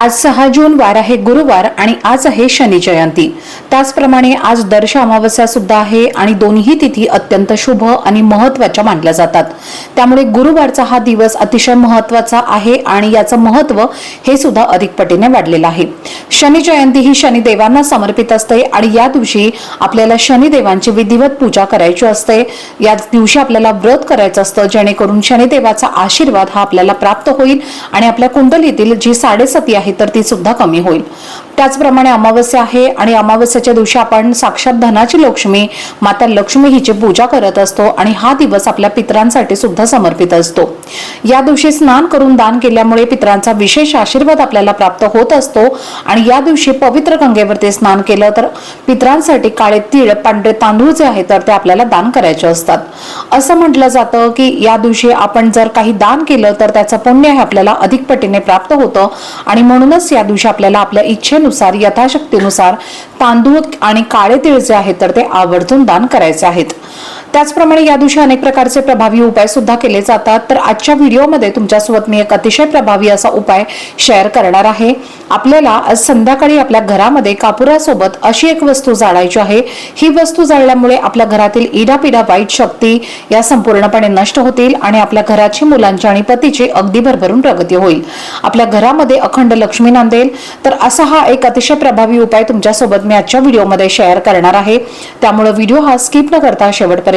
आज सहा जून वार आहे गुरुवार आणि आज आहे शनी जयंती. त्याचप्रमाणे आज दर्श अमावस्या सुद्धा आहे आणि दोन्ही तिथी अत्यंत शुभ आणि महत्त्वाच्या मानल्या जातात. त्यामुळे गुरुवारचा हा दिवस अतिशय महत्त्वाचा आहे आणि याचं महत्त्व हे सुद्धा अधिक पटीने वाढलेलं आहे. शनी जयंती ही शनिदेवांना समर्पित असते आणि या दिवशी आपल्याला शनिदेवांची विधिवत पूजा करायची असते. या दिवशी आपल्याला व्रत करायचं असतं जेणेकरून शनिदेवाचा आशीर्वाद हा आपल्याला प्राप्त होईल आणि आपल्या कुंडलीतील जी साडेसती आहे तर ती सुद्धा कमी होईल. त्याचप्रमाणे अमावस्या आहे आणि अमावस्याच्या दिवशी आपण साक्षात धनाची लक्ष्मी माता लक्ष्मी हिची पूजा करत असतो आणि हा दिवस आपल्या पितरांसाठी सुद्धा समर्पित असतो. या दिवशी स्नान करून दान केल्यामुळे पित्रांचा विशेष आशीर्वाद आपल्याला प्राप्त होत असतो आणि या दिवशी पवित्र गंगेवरती स्नान केलं तर पितरांसाठी काळे तीळ पांढरे तांदूळ जे आहे तर ते आपल्याला दान करायचे असतात. असं म्हटलं जातं की या दिवशी आपण जर काही दान केलं तर त्याचं पुण्य हे आपल्याला अधिक पटीने प्राप्त होतं आणि म्हणूनच या दिवशी आपल्याला आपल्या इच्छेनुसार यथाशक्तीनुसार तांदूळ आणि काळे तीळ जे आहेत तर ते आवर्जून दान करायचे आहेत. त्याचप्रमाणे या दिवशी अनेक प्रकारचे प्रभावी उपाय सुद्धा केले जातात. तर आजच्या व्हिडिओमध्ये तुमच्यासोबत मी एक अतिशय प्रभावी असा उपाय शेअर करणार आहे. आपल्याला आज संध्याकाळी आपल्या घरामध्ये कापुरासोबत अशी एक वस्तू जाळायची आहे. ही वस्तू जाळल्यामुळे आपल्या घरातील इडापिडा वाईट शक्ती या संपूर्णपणे नष्ट होतील आणि आपल्या घराची मुलांची आणि पतीची अगदी भरभरून प्रगती होईल. आपल्या घरामध्ये अखंड लक्ष्मी नांदेल. तर असा हा एक अतिशय प्रभावी उपाय तुमच्यासोबत मी आजच्या व्हिडिओमध्ये शेअर करणार आहे. त्यामुळे व्हिडिओ हा स्किप न करता शेवटपर्यंत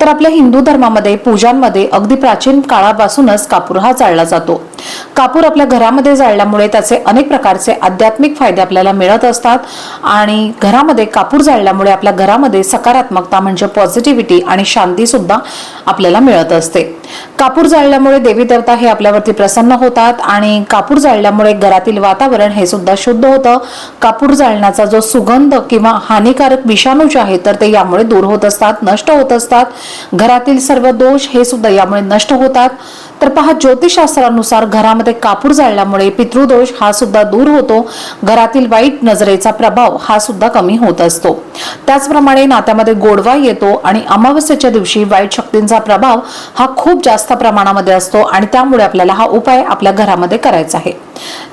तर आपल्या हिंदू धर्मामध्ये पूजांमध्ये अगदी प्राचीन काळापासूनच कापूर हा जाळला जातो. कापूर आपल्या घरामध्ये जाळल्यामुळे त्याचे अनेक प्रकारचे आध्यात्मिक फायदे आपल्याला मिळत असतात आणि घरामध्ये कापूर जाळल्यामुळे आपल्या घरामध्ये सकारात्मकता म्हणजे पॉझिटिव्हिटी आणि शांती सुद्धा आपल्याला मिळत असते. कापूर जाळल्यामुळे देवी देवता हे आपल्यावरती प्रसन्न होतात आणि कापूर जाळल्यामुळे घरातील वातावरण हे सुद्धा शुद्ध होतं. कापूर जाळण्याचा जो सुगंध किंवा हानिकारक विषाणू जे आहे तर ते यामुळे दूर होत असतात नष्ट होत असतात. घरातील सर्व दोष हे सुद्धा यामुळे नष्ट होतात. तर पहा ज्योतिषशास्त्रानुसार घरामध्ये कापूर जाळल्यामुळे पितृदोष हा सुद्धा दूर होतो. घरातील वाईट नजरेचा प्रभाव हा सुद्धा कमी होत असतो. त्याचप्रमाणे नात्यामध्ये गोडवा येतो आणि अमावस्येच्या दिवशी वाईट शक्तींचा प्रभाव हा खूप जास्त प्रमाणामध्ये असतो आणि त्यामुळे आपल्याला हा उपाय आपल्या घरामध्ये करायचा आहे.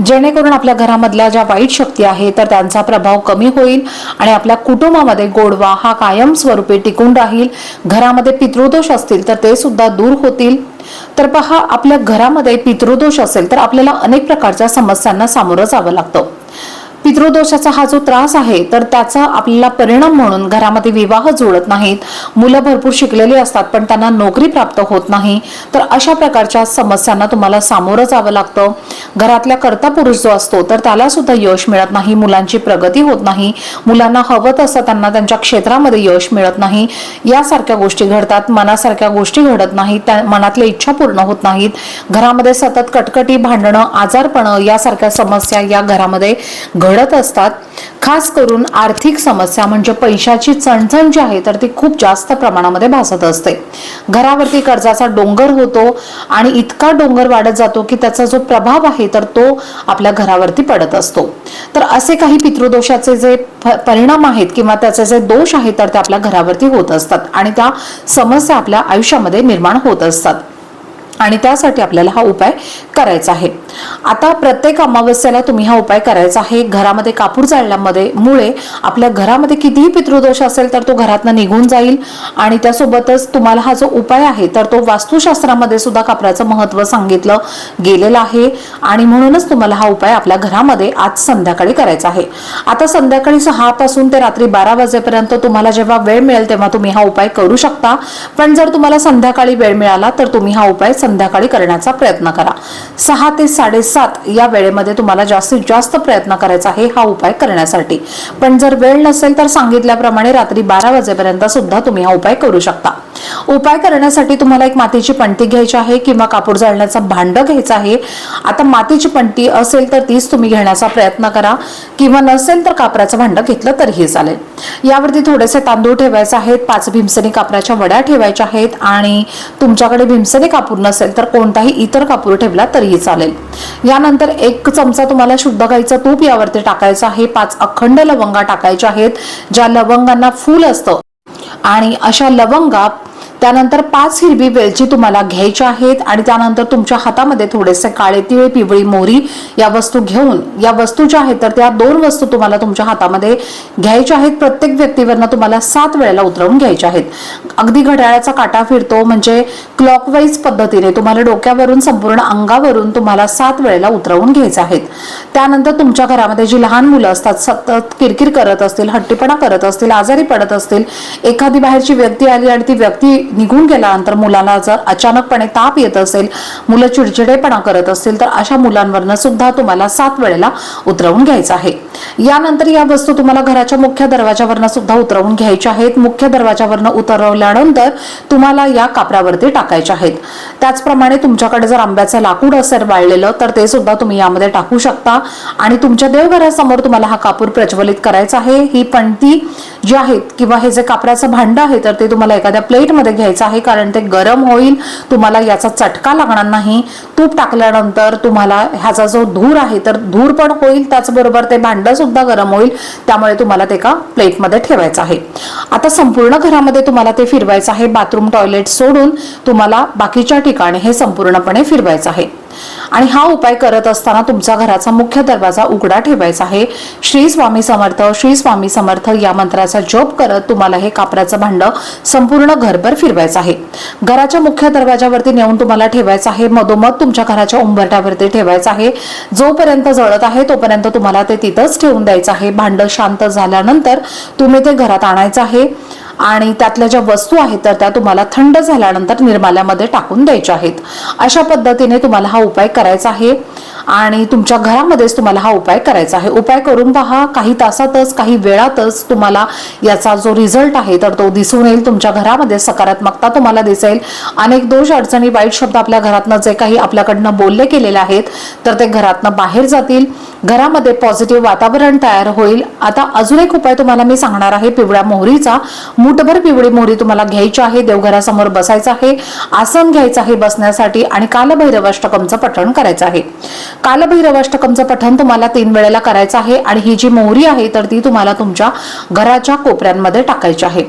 जेणेकरून आपल्या घरामधल्या ज्या वाईट शक्ती आहे तर त्यांचा प्रभाव कमी होईल आणि आपल्या कुटुंबामध्ये गोडवा हा कायम स्वरूपी टिकून राहील. घरामध्ये पितृदोष असतील तर ते सुद्धा दूर होतील. तर पहा आपल्या घरामध्ये पितृदोष असेल तर आपल्याला अनेक प्रकारच्या समस्यांना सामोरं जावं लागतं. पितृदोषाचा हा जो त्रास आहे तर त्याचा आपल्याला परिणाम म्हणून घरामध्ये विवाह जुळत नाहीत. मुलं भरपूर शिकलेली असतात पण त्यांना नोकरी प्राप्त होत नाही. तर अशा प्रकारच्या समस्यांना तुम्हाला सामोरं जावं लागतं. घरातल्या कर्ता पुरुष जो असतो तर त्याला सुद्धा यश मिळत नाही मुलांची प्रगती होत नाही. मुलांना हवं तसं त्यांना त्यांच्या क्षेत्रामध्ये यश मिळत नाही. यासारख्या गोष्टी घडतात मनासारख्या गोष्टी घडत नाहीत त्या मनातल्या इच्छा पूर्ण होत नाहीत. घरामध्ये सतत कटकटी भांडणं आजारपणं यासारख्या समस्या या घरामध्ये घडत असतात खास करून आर्थिक समस्या म्हणजे पैशाची चणचण जी आहे तर ती खूप जास्त प्रमाणामध्ये भासत असते. घरावरती कर्जाचा डोंगर होतो आणि इतका डोंगर वाढत जातो की त्याचा जो प्रभाव आहे तर तो आपल्या घरावरती पडत असतो. तर असे काही पितृदोषाचे जे परिणाम आहेत किंवा त्याचे जे दोष आहेत तर ते आपल्या घरावरती होत असतात आणि त्या समस्या आपल्या आयुष्यामध्ये निर्माण होत असतात. आणि त्यासाठी आपल्याला हा उपाय करायचा आहे. आता प्रत्येक अमावस्याला तुम्ही हा उपाय करायचा आहे. घरामध्ये कापूर जाळल्यामध्ये मुळे आपल्या घरामध्ये कितीही पितृदोष असेल तर तो घरातनं निघून जाईल आणि त्यासोबतच तुम्हाला हा जो उपाय आहे तर तो वास्तुशास्त्रामध्ये सुद्धा कापराचं महत्त्व सांगितलं गेलेलं आहे आणि म्हणूनच तुम्हाला हा उपाय आपल्या घरामध्ये आज संध्याकाळी करायचा आहे. आता संध्याकाळी सहा पासून ते रात्री बारा वाजेपर्यंत तुम्हाला जेव्हा वेळ मिळेल तेव्हा तुम्ही हा उपाय करू शकता. पण जर तुम्हाला संध्याकाळी वेळ मिळाला तर तुम्ही हा उपाय संध्याकाळी करण्याचा प्रयत्न करा. सहा ते साडेसात या वेळेमध्ये तुम्हाला जास्तीत जास्त प्रयत्न करायचा आहे हा उपाय करण्यासाठी. पण जर वेळ नसेल तर सांगितल्याप्रमाणे रात्री बारा वाजेपर्यंत सुद्धा तुम्ही हा उपाय करू शकता. उपाय करण्यासाठी तुम्हाला एक मातीची पणती घ्यायची आहे किंवा कापूर जाळण्याचं भांड घ्यायचं आहे. आता मातीची पणती असेल तर तीच तुम्ही घेण्याचा प्रयत्न करा. किंवा नसेल तर कापराचं भांड घेतलं तरीही चालेल. यावरती थोडेसे तांदूळ ठेवायचे आहेत. पाच भीमसेनी कापराच्या वड्या ठेवायच्या आहेत आणि तुमच्याकडे भीमसेनी कापूर नसेल तर कोणताही इतर कापूर ठेवला तरीही चालेल. यानंतर एक चमचा तुम्हाला शुद्ध गाईचं तूप यावरती टाकायचं आहे. पाच अखंड लवंगा टाकायच्या आहेत. ज्या लवंगांना फूल असतं. आणि अशा लवंगा त्यानंतर पाच हिरवी वेलची तुम्हाला घ्यायच्या आहेत आणि त्यानंतर तुमच्या हातामध्ये थोडेसे काळे तिळ पिवळी मोहरी या वस्तू घेऊन या वस्तू ज्या आहेत तर त्या दोन वस्तू तुम्हाला तुमच्या हातामध्ये घ्यायच्या आहेत. प्रत्येक व्यक्तीवरनं तुम्हाला सात वेळेला उतरवून घ्यायच्या आहेत. अगदी घड्याळाचा काटा फिरतो म्हणजे क्लॉकवाईज पद्धतीने तुम्हाला डोक्यावरून संपूर्ण अंगावरून तुम्हाला सात वेळेला उतरवून घ्यायचं आहेत. त्यानंतर तुमच्या घरामध्ये जी लहान मुलं असतात सतत किरकिर करत असतील हट्टीपणा करत असतील आजारी पडत असतील एखादी बाहेरची व्यक्ती आली आणि ती व्यक्ती निघून गेल्यानंतर मुलाला जर अचानकपणे ताप येत असेल मुलं चिडचिडेपणा करत असतील तर अशा मुलांवरनं सुद्धा तुम्हाला सात वेळेला उतरवून घ्यायचं आहे. यानंतर या वस्तू तुम्हाला घराच्या मुख्य दरवाजावरनं सुद्धा उतरवून घ्यायच्या आहेत. मुख्य दरवाजावरनं उतरवल्यानंतर तुम्हाला या कापरावरती टाकायच्या आहेत. त्याचप्रमाणे तुमच्याकडे जर आंब्याचं लाकूड असेल वाळलेलं तर ते सुद्धा तुम्ही यामध्ये टाकू शकता. आणि तुमच्या देवघरासमोर तुम्हाला हा कापूर प्रज्वलित करायचा आहे. ही पणती जी आहेत किंवा हे जे कापराचं भांड आहे तर ते तुम्हाला एखाद्या प्लेटमध्ये घ्यायचं आहे कारण ते गरम होईल. तुम्हाला याचा चटका लागणार नाही. तूप टाकल्यानंतर तुम्हाला ह्याचा जो धूर आहे तर धूर पण होईल त्याचबरोबर ते भांडं सुद्धा गरम होईल. त्यामुळे तुम्हाला ते एका प्लेटमध्ये ठेवायचं आहे. आता संपूर्ण घरामध्ये तुम्हाला ते फिरवायचं आहे. बाथरूम टॉयलेट सोडून तुम्हाला बाकीच्या ठिकाणी हे संपूर्णपणे फिरवायचं आहे. आणि हा उपाय करत असताना तुमचा घराचा मुख्य दरवाजा उघडा ठेवायचा आहे. श्री स्वामी समर्थ श्री स्वामी समर्थ या मंत्राचा जप करत तुम्हाला हे कापराचं भांड संपूर्ण घरभर फिरवायचं आहे. घराच्या मुख्य दरवाजावरती नेऊन तुम्हाला ठेवायचं आहे. मधोमध तुमच्या घराच्या उंबरट्यावरती ठेवायचं आहे. जोपर्यंत जळत आहे तोपर्यंत तुम्हाला ते तिथंच ठेवून द्यायचं आहे. भांड शांत झाल्यानंतर तुम्ही ते घरात आणायचं आहे. आणि त्यातल्या ज्या वस्तू आहेत तर त्या तुम्हाला थंड झाल्यानंतर निर्माल्यामध्ये टाकून द्यायच्या आहेत. अशा पद्धतीने तुम्हाला हा उपाय करायचा आहे. आणि तुमच्या घरामध्येच तुम्हाला हा उपाय करायचा आहे. उपाय करून पहा काही तासातच काही वेळातच तुम्हाला याचा जो रिझल्ट आहे तर तो दिसून येईल. तुमच्या घरामध्ये सकारात्मकता तुम्हाला दिसेल. अनेक दोष अडचणी वाईट शब्द आपल्या घरातनं जे काही आपल्याकडनं बोलले गेलेले आहेत तर ते घरातनं बाहेर जातील. घरामध्ये पॉझिटिव्ह वातावरण तयार होईल. आता अजून एक उपाय तुम्हाला मी सांगणार आहे पिवळ्या मोहरीचा. मूठभर पिवळी मोहरी तुम्हाला घ्यायची आहे देवघरासमोर बसायचं आहे. आसन घ्यायचं आहे बसण्यासाठी आणि कालभैरवाष्टकमचं पठण करायचं आहे. कालभैरवाष्टकमचं पठण तुम्हाला तीन वेळेला करायचं आहे आणि ही जी मोहरी आहे तर ती तुम्हाला तुमच्या घराच्या कोपऱ्यांमध्ये टाकायची आहे.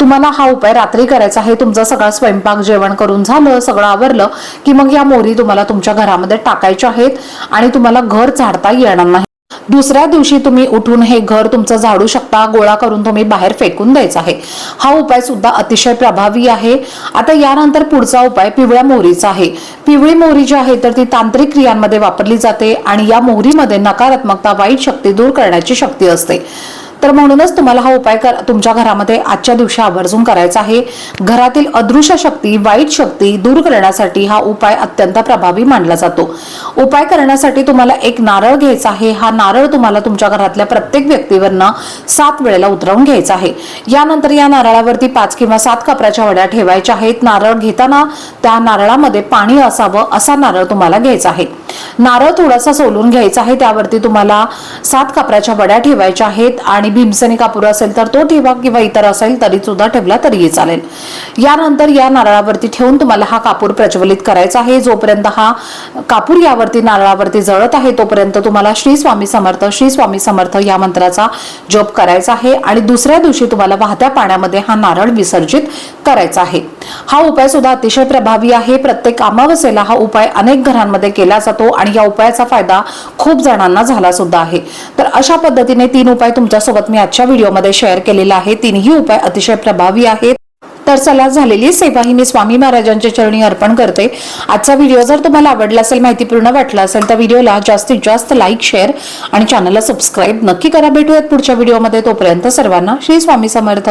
तुम्हाला हा उपाय रात्री करायचा आहे. तुमचा सगळा स्वयंपाक जेवण करून झालं सगळं आवरलं की मग या मोहरी तुम्हाला तुमच्या घरामध्ये टाकायच्या आहेत आणि तुम्हाला घर झाडता येणार नाही. दुसऱ्या दिवशी तुम्ही उठून हे घर तुमचं झाडू शकता गोळा करून तुम्ही बाहेर फेकून द्यायचा आहे. हा उपाय सुद्धा अतिशय प्रभावी आहे. आता यानंतर पुढचा उपाय पिवळ्या मोहरीचा आहे. पिवळी मोहरी जी आहे तर ती तांत्रिक क्रियांमध्ये वापरली जाते आणि या मोहरीमध्ये नकारात्मकता वाईट शक्ती दूर करण्याची शक्ती असते. तर म्हणूनच तुम्हाला हा उपाय कर तुमच्या घरामध्ये आजच्या दिवशी आवर्जून करायचा आहे. घरातील अदृश्य शक्ती वाईट शक्ती दूर करण्यासाठी हा उपाय अत्यंत प्रभावी मानला जातो. उपाय करण्यासाठी तुम्हाला एक नारळ घ्यायचा आहे. हा नारळ तुम्हाला तुमच्या घरातल्या प्रत्येक व्यक्तीवरनं सात वेळेला उतरवून घ्यायचा आहे. यानंतर या नारळावरती पाच किंवा सात कपऱ्याच्या वड्या ठेवायच्या आहेत. नारळ घेताना त्या नारळामध्ये पाणी असावं असा नारळ तुम्हाला घ्यायचा आहे. नारळ थोडासा सोलून घ्यायचा आहे. त्यावरती तुम्हाला सात कपऱ्याच्या वड्या ठेवायच्या आहेत आणि भीमसेनी कापूर असेल तर तो ठेवा किंवा इतर असेल तरी सुद्धा ठेवला तरीही चालेल. यानंतर या नारळावरती ठेवून तुम्हाला हा कापूर प्रज्वलित करायचा आहे. जोपर्यंत हा कापूर यावरती नारळावरती जळत आहे तोपर्यंत तुम्हाला श्री स्वामी समर्थ श्री स्वामी समर्थ या मंत्राचा जप करायचा आहे. आणि दुसऱ्या दिवशी तुम्हाला वाहत्या पाण्यामध्ये हा नारळ विसर्जित करायचा आहे. हा उपाय सुद्धा अतिशय प्रभावी आहे. प्रत्येक अमावस्येला हा उपाय अनेक घरांमध्ये केला जातो आणि या उपायाचा फायदा खूप जणांना झाला सुद्धा आहे. तर अशा पद्धतीने तीन उपाय तुमच्यासोबत मी आजच्या व्हिडिओमध्ये शेअर केलेला आहे तीनही उपाय अतिशय प्रभावी आहेत. तर चला झालेली सेवा ही मी स्वामी महाराजांच्या चरणी अर्पण करते. आजचा व्हिडिओ जर तुम्हाला आवडला असेल माहितीपूर्ण वाटला असेल तर व्हिडिओला जास्तीत जास्त लाईक शेअर आणि चॅनलला सबस्क्राईब नक्की करा. भेटूयात पुढच्या व्हिडिओमध्ये. तोपर्यंत सर्वांना श्री स्वामी समर्थ.